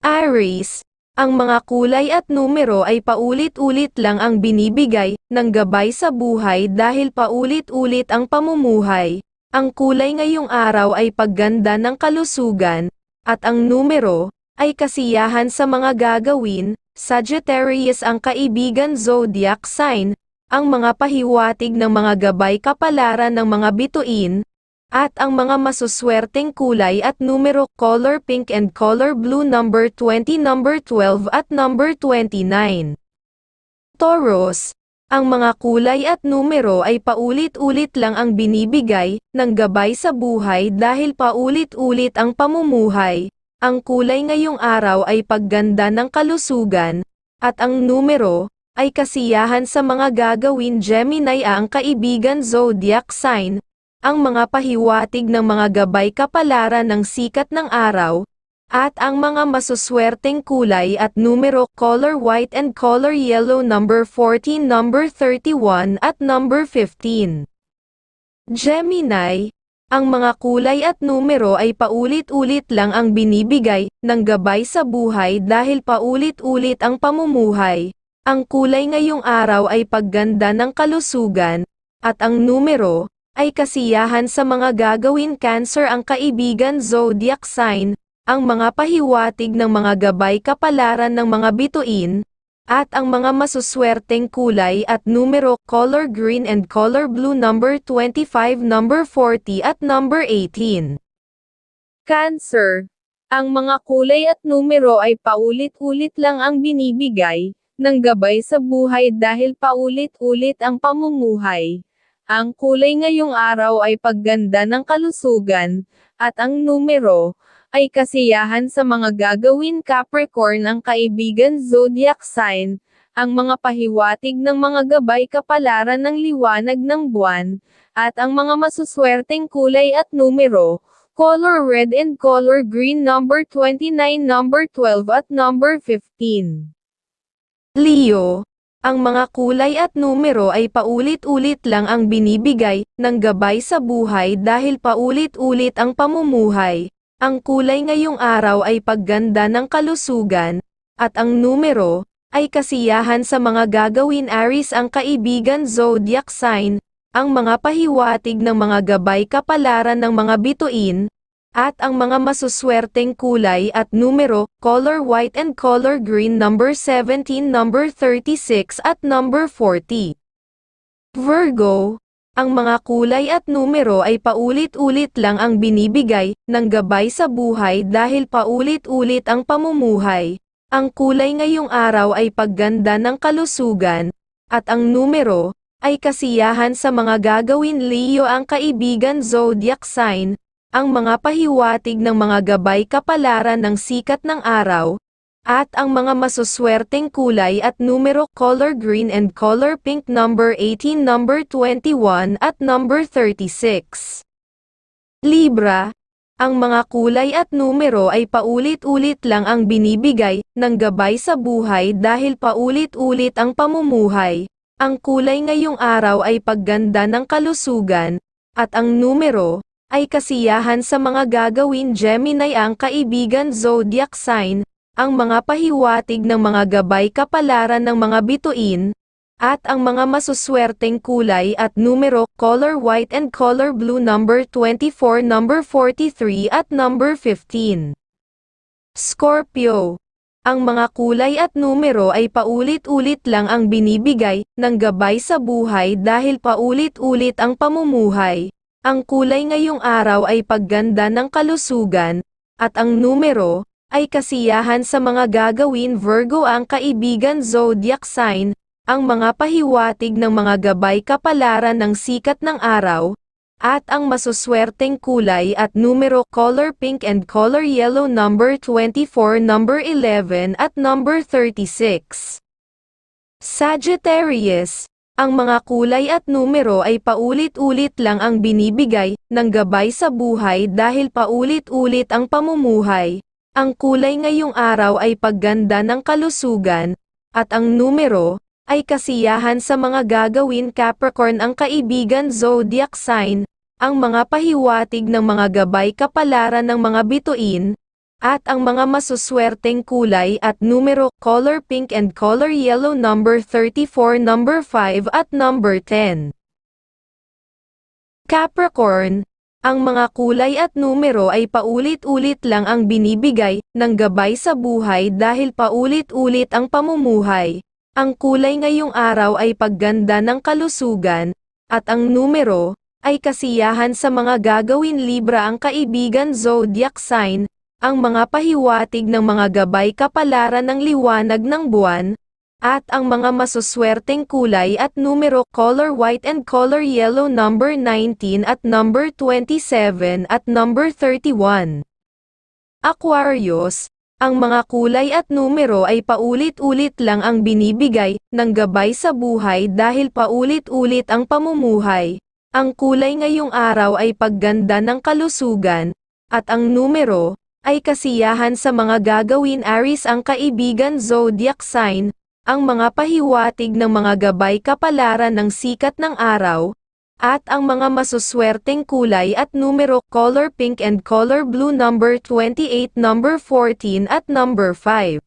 Aries, ang mga kulay at numero ay paulit-ulit lang ang binibigay ng gabay sa buhay dahil paulit-ulit ang pamumuhay. Ang kulay ngayong araw ay pagganda ng kalusugan, at ang numero ay kasiyahan sa mga gagawin. Sagittarius ang kaibigan zodiac sign, ang mga pahiwatig ng mga gabay kapalaran ng mga bituin, at ang mga masuswerteng kulay at numero color pink and color blue number 20 number 12 at number 29. Taurus, ang mga kulay at numero ay paulit-ulit lang ang binibigay ng gabay sa buhay dahil paulit-ulit ang pamumuhay. Ang kulay ngayong araw ay pagganda ng kalusugan, at ang numero ay kasiyahan sa mga gagawin Gemini ang kaibigan zodiac sign, ang mga pahiwatig ng mga gabay kapalaran ng sikat ng araw, at ang mga masuswerteng kulay at numero color white and color yellow number 14 number 31 at number 15. Gemini, ang mga kulay at numero ay paulit-ulit lang ang binibigay ng gabay sa buhay dahil paulit-ulit ang pamumuhay. Ang kulay ngayong araw ay pagganda ng kalusugan, at ang numero ay kasiyahan sa mga gagawin Cancer ang kaibigan zodiac sign, ang mga pahiwatig ng mga gabay kapalaran ng mga bituin, at ang mga masuswerteng kulay at numero color green and color blue number 25 number 40 at number 18. Cancer. Ang mga kulay at numero ay paulit-ulit lang ang binibigay ng gabay sa buhay dahil paulit-ulit ang pamumuhay. Ang kulay ngayong araw ay pagganda ng kalusugan, at ang numero, ay kasiyahan sa mga gagawin Capricorn ang kaibigan zodiac sign, ang mga pahiwatig ng mga gabay kapalaran ng liwanag ng buwan, at ang mga masuswerteng kulay at numero, color red and color green number 29 number 12 at number 15. Leo, ang mga kulay at numero ay paulit-ulit lang ang binibigay ng gabay sa buhay dahil paulit-ulit ang pamumuhay. Ang kulay ngayong araw ay pagganda ng kalusugan, at ang numero ay kasiyahan sa mga gagawin Aries ang kaibigan zodiac sign, ang mga pahiwatig ng mga gabay kapalaran ng mga bituin, at ang mga masuswerteng kulay at numero, color white and color green number 17 number 36 at number 40. Virgo, ang mga kulay at numero ay paulit-ulit lang ang binibigay ng gabay sa buhay dahil paulit-ulit ang pamumuhay. Ang kulay ngayong araw ay pagganda ng kalusugan, at ang numero ay kasiyahan sa mga gagawin Leo ang kaibigan zodiac sign, ang mga pahiwatig ng mga gabay kapalaran ng sikat ng araw, at ang mga masuswerteng kulay at numero color green and color pink number 18 number 21 at number 36. Libra, ang mga kulay at numero ay paulit-ulit lang ang binibigay ng gabay sa buhay dahil paulit-ulit ang pamumuhay. Ang kulay ngayong araw ay pagganda ng kalusugan, at ang numero ay kasiyahan sa mga gagawin Gemini ang kaibigan zodiac sign, ang mga pahiwatig ng mga gabay kapalaran ng mga bituin, at ang mga masuswerteng kulay at numero color white and color blue number 24 number 43 at number 15. Scorpio. Ang mga kulay at numero ay paulit-ulit lang ang binibigay ng gabay sa buhay dahil paulit-ulit ang pamumuhay. Ang kulay ngayong araw ay pagganda ng kalusugan, at ang numero, ay kasiyahan sa mga gagawin Virgo ang kaibigan zodiac sign, ang mga pahiwatig ng mga gabay kapalaran ng sikat ng araw, at ang masuswerteng kulay at numero color pink and color yellow number 24 number 11 at number 36. Sagittarius, ang mga kulay at numero ay paulit-ulit lang ang binibigay ng gabay sa buhay dahil paulit-ulit ang pamumuhay. Ang kulay ngayong araw ay pagganda ng kalusugan, at ang numero, ay kasiyahan sa mga gagawin Capricorn ang kaibigan zodiac sign, ang mga pahiwatig ng mga gabay kapalaran ng mga bituin, At ang mga masuswerteng kulay at numero, color pink and color yellow number 34, number 5 at number 10. Capricorn, ang mga kulay at numero ay paulit-ulit lang ang binibigay ng gabay sa buhay dahil paulit-ulit ang pamumuhay. Ang kulay ngayong araw ay pagganda ng kalusugan, at ang numero ay kasiyahan sa mga gagawin Libra ang kaibigan zodiac sign, ang mga pahiwatig ng mga gabay kapalaran ng liwanag ng buwan, at ang mga masuswerteng kulay at numero color white and color yellow number 19 at number 27 at number 31. Aquarius, ang mga kulay at numero ay paulit-ulit lang ang binibigay ng gabay sa buhay dahil paulit-ulit ang pamumuhay. Ang kulay ngayong araw ay pagganda ng kalusugan, at ang numero ay kasiyahan sa mga gagawin Aries ang kaibigan zodiac sign, ang mga pahiwatig ng mga gabay kapalaran ng sikat ng araw, at ang mga masuswerteng kulay at numero color pink and color blue number 28, number 14 at number 5.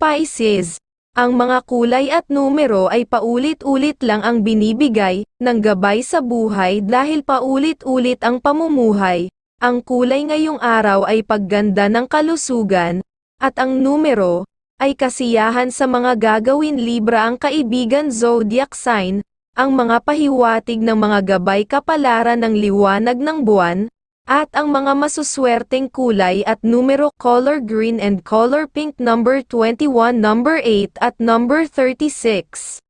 Pisces, ang mga kulay at numero ay paulit-ulit lang ang binibigay ng gabay sa buhay dahil paulit-ulit ang pamumuhay. Ang kulay ngayong araw ay pagganda ng kalusugan, at ang numero ay kasiyahan sa mga gagawin Libra ang kaibigan zodiac sign, ang mga pahiwatig ng mga gabay kapalaran ng liwanag ng buwan, at ang mga masuswerteng kulay at numero color green and color pink number 21 number 8 at number 36.